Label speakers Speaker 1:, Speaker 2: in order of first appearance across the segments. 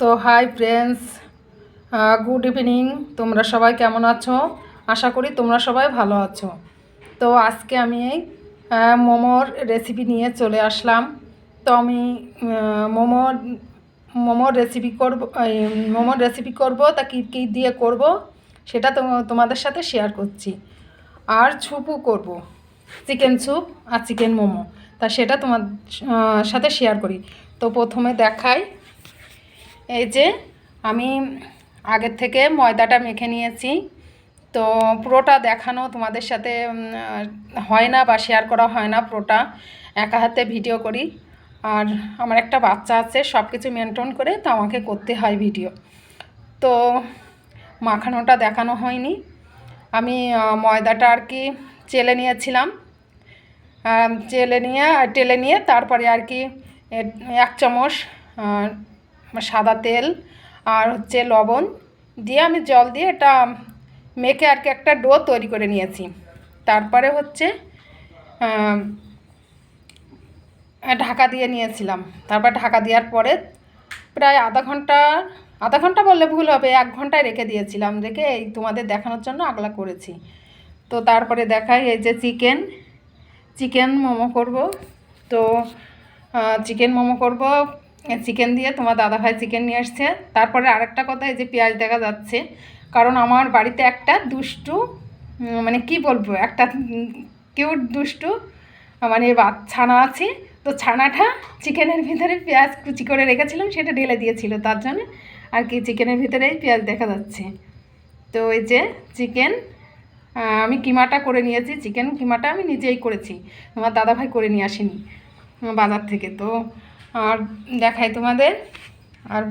Speaker 1: তো hi friends good evening. তোমরা সবাই কেমন আছো? আশা করি তোমরা সবাই ভালো আছো। তো আজকে আমি এই মোমোর রেসিপি নিয়ে চলে আসলাম। তো আমি আহ, মোমো মোমোর রেসিপি করব মোমোর রেসিপি করব তা কী কী দিয়ে করব সেটা তোমাদের সাথে শেয়ার করছি। আর ছুপও করব চিকেন স্যুপ আর চিকেন মোমো। তা সেটা তোমার সাথে শেয়ার করি। তো প্রথমে দেখাই এই যে আমি আগের থেকে ময়দাটা মেখে নিয়েছি। তো পুরোটা দেখানো তোমাদের সাথে হয় না বা শেয়ার করা হয় না পুরোটা। একা হাতে ভিডিও করি। আর আমার একটা বাচ্চা আছে সব কিছু মেনটেন করে তো আমাকে করতে হয় ভিডিও তো মাখানোটা দেখানো হয়নি। আমি ময়দাটা আর কি চেলে নিয়েছিলাম। চেলে নিয়ে, টেলে নিয়ে তারপরে আর কি এক চামচ সাদা তেল আর হচ্ছে লবণ দিয়ে আমি জল দিয়ে এটা মেখে আর কি একটা ডো তৈরি করে নিয়েছি। তারপরে হচ্ছে ঢাকা দিয়ে নিয়েছিলাম। তারপর ঢাকা দেওয়ার পরে প্রায় আধা ঘণ্টা আধা ঘণ্টা বললে ভুল হবে, এক ঘন্টায় রেখে দিয়েছিলাম। রেখে এই তোমাদের দেখানোর জন্য আগলা করেছি। তো তারপরে দেখাই এই যে চিকেন চিকেন মোমো করব। তো চিকেন মোমো করব চিকেন দিয়ে তোমার দাদাভাই চিকেন নিয়ে আসছে। তারপরে আরেকটা কথা, এই যে পেঁয়াজ দেখা যাচ্ছে। কারণ আমার বাড়িতে একটা দুষ্টু মানে কি বলব, একটা কিউট দুষ্টু মানে ছানা আছে। তো ছানাটা চিকেনের ভিতরে পেঁয়াজ কুচি করে রেখেছিলাম, সেটা ঢেলে দিয়েছিল তার জন্য। আর কি, চিকেনের ভিতরেই পেঁয়াজ দেখা যাচ্ছে। তো এই যে চিকেন আমি কিমাটা করে নিয়েছি। চিকেন কিমাটা আমি নিজেই করেছি। আমার দাদাভাই করে নিয়ে আসেনি, বাজার থেকে। তো আর দেখাই তোমাদের। আর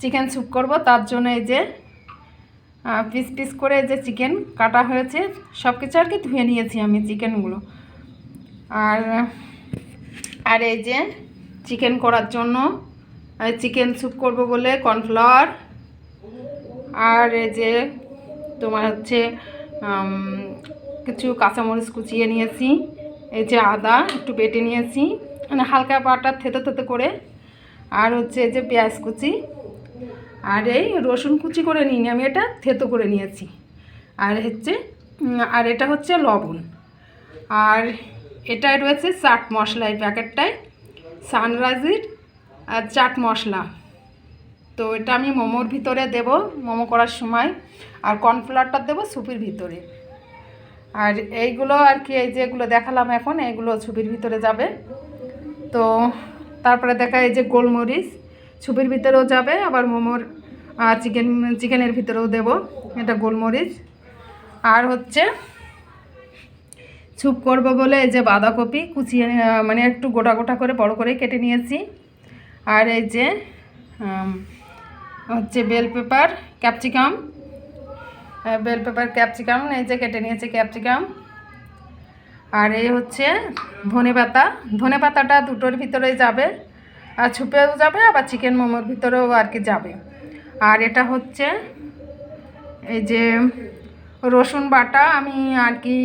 Speaker 1: চিকেন স্যুপ করব, তার জন্য এই যে পিস পিস করে যে চিকেন কাটা হয়েছে। সব কিছু আর কি ধুয়ে নিয়েছি আমি চিকেনগুলো আর আর এই যে চিকেন করার জন্য চিকেন স্যুপ করব বলে কর্নফ্লাওয়ার আর এই যে তোমার হচ্ছে কিছু কাঁচামরিচ কুচিয়ে নিয়েছি। এই যে আদা একটু বেটে নিয়েছি। মানে হালকা পাটা থেতে থেতে করে। আর হচ্ছে যে পেঁয়াজ কুচি। আর এই রসুন কুচি করে নিইনি, আমি এটা থেতো করে নিয়েছি। আর হচ্ছে আর এটা হচ্ছে লবণ। আর এটাই রয়েছে চাট মশলা এই প্যাকেটটায়। সানরাইজের আর চাট মশলা। তো এটা আমি মোমোর ভিতরে দেব, মোমো করার সময়। আর কর্নফ্লাওয়ারটা দেবো সুপির ভিতরে। আর এইগুলো আর কি, এই যেগুলো দেখালাম এখন, এইগুলো ছবির ভিতরে যাবে। তো তারপরে দেখা এই যে গোলমরিচ ছুপির ভিতরেও যাবে, আবার মোমোর আর চিকেন, চিকেনের ভিতরেও দেব এটা গোলমরিচ। আর হচ্ছে স্যুপ করব বলে এই যে বাঁধাকপি কুচিয়ে মানে একটু গোটা গোটা করে বড় করে কেটে নিয়েছি। আর এই যে হচ্ছে bell pepper, capsicum bell pepper, capsicum, এই যে কেটে নিয়েছি ক্যাপসিকাম। আর এই হচ্ছে ধনে পাতা। ধনে পাতাটা দুটোর ভিতরে যাবে। আর ছুপেও যাবে, আবার চিকেন মোমোর ভিতরেও আর কি যাবে। আর এটা হচ্ছে এই যে রসুন বাটা, আমি আর কি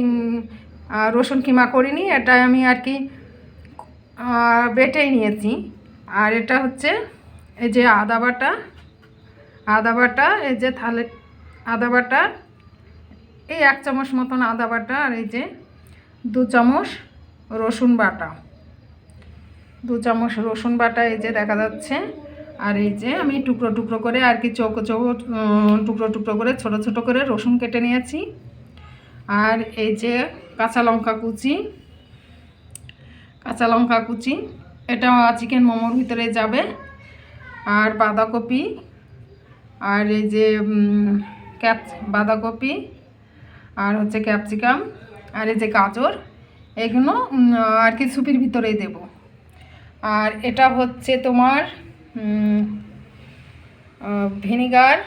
Speaker 1: রসুন কিমা করিনি, এটা আমি আর কি বেটেই নিয়েছি। আর এটা হচ্ছে এই যে আদা বাটা আদা বাটা, এই যে থালে, আদা বাটা, এই এক চামচ মতন আদা বাটা, আর এই যে দু চামচ রসুন বাটা। দু চামচ রসুন বাটা এই যে দেখা যাচ্ছে। আর এই যে আমি টুকরো টুকরো করে আর কি চৌকো চৌকো টুকরো টুকরো করে ছোট ছোট করে রসুন কেটে নিয়েছি। আর এই যে কাঁচা লঙ্কা কুচি, কাঁচা লঙ্কা কুচি, এটা চিকেন মোমোর ভিতরে যাবে। আর বাঁধাকপি, আর এই যে ক্যাপ, বাঁধাকপি, আর হচ্ছে ক্যাপসিকাম। আর এই যে গাজর, এগুলো আর কি সুপির ভিতরেই দেব। আর এটা হচ্ছে তোমার ভিনিগার,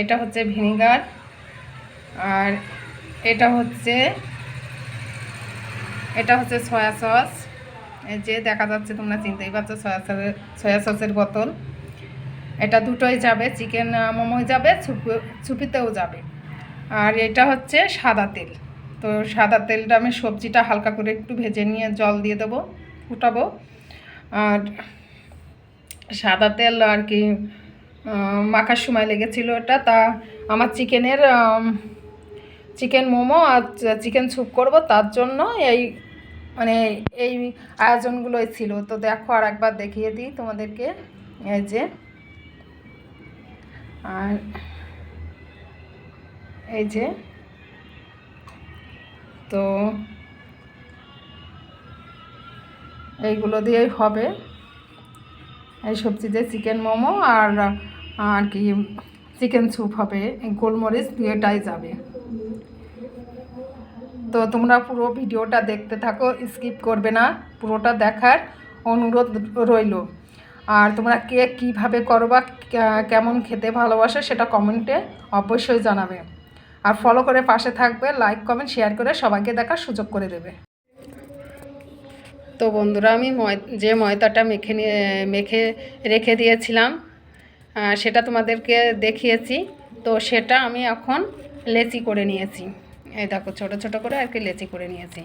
Speaker 1: এটা হচ্ছে ভিনিগার, আর এটা হচ্ছে এটা হচ্ছে সয়া সস। এই যে দেখা যাচ্ছে তোমরা চিনতেই পারছ সয়া সসের সয়া সসের বোতল। এটা দুটোই যাবে, চিকেন, মোমোই যাবে ছুপি ছুপিতেও যাবে। আর এটা হচ্ছে সাদা তেল। তো সাদা তেলটা আমি সবজিটা হালকা করে একটু ভেজে নিয়ে জল দিয়ে দেবো, ফুটাবো। আর সাদা তেল আর কি মাখার সময় লেগেছিল এটা। তা আমার চিকেনের চিকেন মোমো আর চিকেন স্যুপ করব তার জন্য এই মানে এই আয়োজনগুলোই ছিল। তো দেখো আর একবার দেখিয়ে দিই তোমাদেরকে, এই যে। আর এই যে তো এইগুলো দিয়েই হবে। এই সবজি দিয়ে চিকেন মোমো আর আর কি চিকেন স্যুপ হবে। গোলমরিচ দুয়েটাই যাবে। তো তোমরা পুরো ভিডিওটা দেখতে থাকো, স্কিপ করবে না। পুরোটা দেখার অনুরোধ রইল। আর তোমরা কে কীভাবে করো বা কেমন খেতে ভালোবাসো সেটা কমেন্টে অবশ্যই জানাবে। আর ফলো করে পাশে থাকবে লাইক কমেন্ট শেয়ার করে সবাইকে দেখার সুযোগ করে দেবে। তো বন্ধুরা, আমি যে ময়দাটা মেখে নিয়ে, মেখে রেখে দিয়েছিলাম সেটা তোমাদেরকে দেখিয়েছি। তো সেটা আমি এখন লেচি করে নিয়েছি। এই দেখো, ছোটো ছোটো করে আর কি লেচি করে নিয়েছি।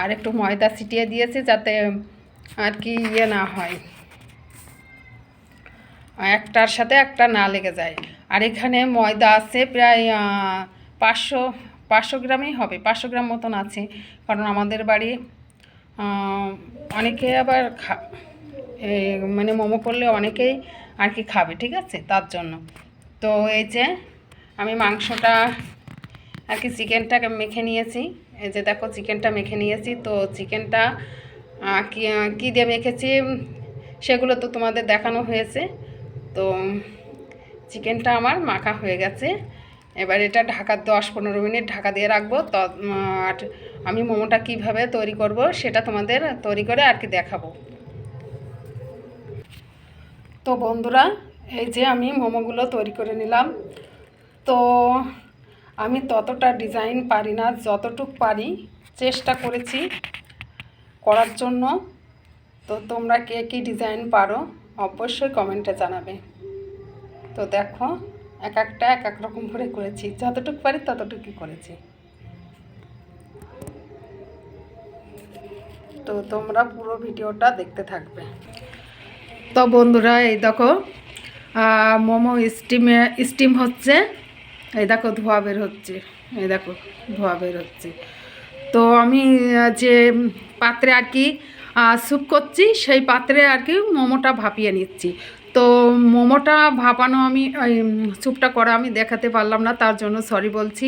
Speaker 1: আর একটু ময়দা ছিটিয়ে দিয়েছি যাতে আর কি ইয়ে না হয়। একটার সাথে একটা না লেগে যায়। আর এখানে ময়দা আছে প্রায় পাঁচশো পাঁচশো গ্রামই হবে, পাঁচশো গ্রাম মতন আছে। কারণ আমাদের বাড়ি অনেকে আবার খা মানে মোমো করলে অনেকেই আর কি খাবে, ঠিক আছে? তার জন্য। তো এই যে, আমি মাংসটা আর কি চিকেনটাকে মেখে নিয়েছি। এই যে দেখো, চিকেনটা মেখে নিয়েছি। তো চিকেনটা কী দিয়ে মেখেছি? সেগুলো তো তোমাদের দেখানো হয়েছে। তো চিকেনটা আমার মাখা হয়ে গেছে। এবার এটা ঢাকা দশ পনেরো মিনিট ঢাকা দিয়ে রাখব। তো আর আমি মোমোটা কীভাবে তৈরি করব সেটা তোমাদের তৈরি করে আর কি দেখাবো। তো বন্ধুরা, এই যে আমি মোমোগুলো তৈরি করে নিলাম। তো, আমি ততটা ডিজাইন পারি না, যতটুক পারি চেষ্টা করেছি করার জন্য। তো, তোমরা কে কী ডিজাইন পারো অবশ্যই কমেন্টে জানাবে। তো দেখো এক একটা, এক এক রকম করে করেছি। যতটুকু পারি ততটুকুই করেছি। তো তোমরা পুরো ভিডিওটা দেখতে থাকবে। তো বন্ধুরা, এই দেখো মোমো স্টিমে, স্টিম হচ্ছে, এই দেখো, ধোয়া বের হচ্ছে। এই দেখো, ধোয়া বের হচ্ছে। তো আমি যে পাত্রে আর কি স্যুপ করছি, সেই পাত্রে আর কি মোমোটা ভাপিয়ে নিচ্ছি। তো মোমোটা ভাপানো আমি ওই, স্যুপটা করা আমি দেখাতে পারলাম না তার জন্য সরি বলছি।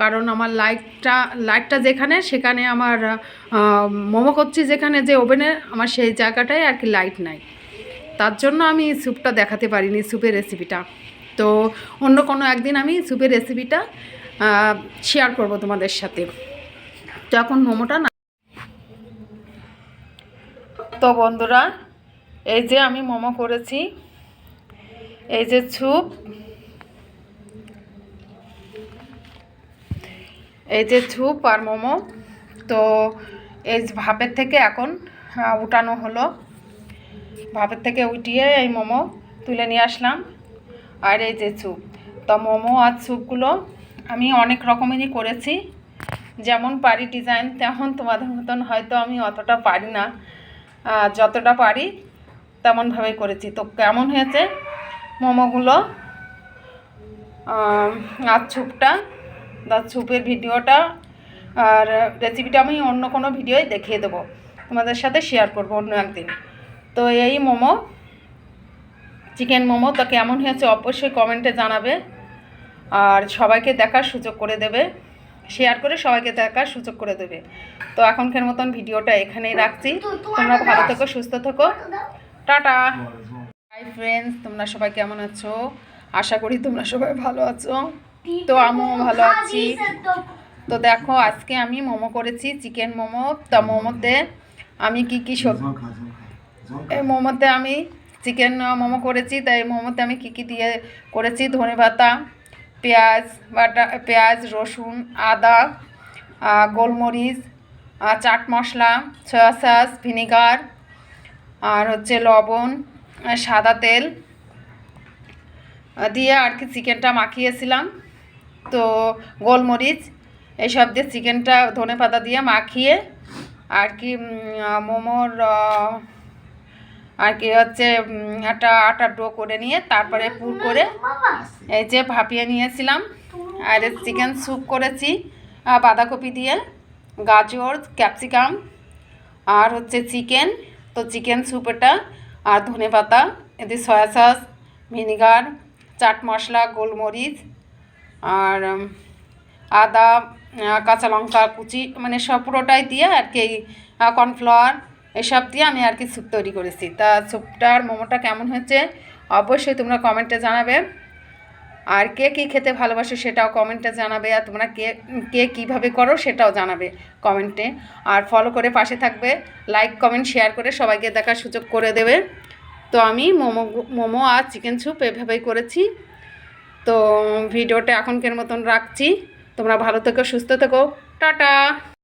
Speaker 1: কারণ আমার লাইটটা লাইটটা যেখানে সেখানে আমার মোমো করছি যেখানে যে ওভেনে আমার সেই জায়গাটায় আর কি লাইট নাই। তার জন্য আমি স্যুপটা দেখাতে পারিনি স্যুপের রেসিপিটা তো অন্য কোনো একদিন আমি স্যুপের রেসিপিটা শেয়ার করব তোমাদের সাথে। তো এখন মোমোটা না তো বন্ধুরা এই যে আমি মোমো করেছি। এই যে স্যুপ। এই যে স্যুপ আর মোমো। তো এই ভাপের থেকে এখন উঠানো হলো। ভাপের থেকে উঠিয়ে এই মোমো তুলে নিয়ে আসলাম। আর এই যে স্যুপ। তো মোমো আর স্যুপগুলো আমি অনেক রকমেরই করেছি। যেমন পারি ডিজাইন, তেমন তোমাদের মতন হয়তো আমি অতটা পারি না। যতটা পারি তেমনভাবেই করেছি। তো কেমন হয়েছে? মোমোগুলো আর স্যুপটা তার স্যুপের ভিডিওটা, আর রেসিপিটা আমি অন্য কোনো ভিডিওয় দেখিয়ে দেবো। তোমাদের সাথে শেয়ার করব অন্য একদিন। তো এই মোমো চিকেন মোমো, তো কেমন হয়েছে অবশ্যই কমেন্টে জানাবে। আর সবাইকে দেখার সুযোগ করে দেবে। শেয়ার করে সবাইকে দেখার সুযোগ করে দেবে। তো এখনকার মতন ভিডিওটা এখানেই রাখছি। তোমরা ভালো থেকো, সুস্থ থেকো। টাটা। হাই ফ্রেন্ডস তোমরা সবাই কেমন আছো? আশা করি তোমরা সবাই ভালো আছো। তো আমিও ভালো আছি। তো দেখো আজকে আমি মোমো করেছি চিকেন মোমো। তা মোমোতে আমি কি কি সবজি এই মোমোতে আমি চিকেন মোমো করেছি তাই মোমোতে আমি কী কী দিয়ে করেছি? ধনে পাতা পেঁয়াজ বাটা পেঁয়াজ রসুন আদা গোলমরিচ chaat masala soya sauce vinegar আর হচ্ছে লবণ সাদা তেল দিয়ে আর কি চিকেনটা মাখিয়েছিলাম। তো গোলমরিচ এইসব দিয়ে চিকেনটা ধনে পাতা দিয়ে মাখিয়ে আর কি মোমোর আর কি হচ্ছে একটা আটার ডো করে নিয়ে তারপরে পুর করে এই যে ভাপিয়ে নিয়েছিলাম। আর চিকেন স্যুপ করেছি বাঁধাকপি দিয়ে, গাজর, ক্যাপসিকাম আর হচ্ছে চিকেন। তো চিকেন স্যুপ এটা আর ধনে পাতা, এতে soya sauce, vinegar, chaat masala, গোলমরিচ, আর আদা কাঁচা লঙ্কা, কুচি মানে সব পুরোটাই দিয়ে আর কি কর্নফ্লাওয়ার, এসব দিয়ে আমি আর কি স্যুপ তৈরি করেছি। তা স্যুপটার মোমোটা কেমন হয়েছে অবশ্যই তোমরা কমেন্টে জানাবে। আর কে কী খেতে ভালোবাসো সেটাও কমেন্টে জানাবে, আর তোমরা কে কে কীভাবে করো সেটাও জানাবে কমেন্টে আর ফলো করে পাশে থাকবে লাইক কমেন্ট শেয়ার করে সবাইকে দেখার সুযোগ করে দেবে। তো আমি মোমো মোমো আর চিকেন স্যুপ এভাবেই করেছি। তো ভিডিওটা এখনকার মতন রাখছি। তোমরা ভালো থেকো, সুস্থ থেকো। টাটা!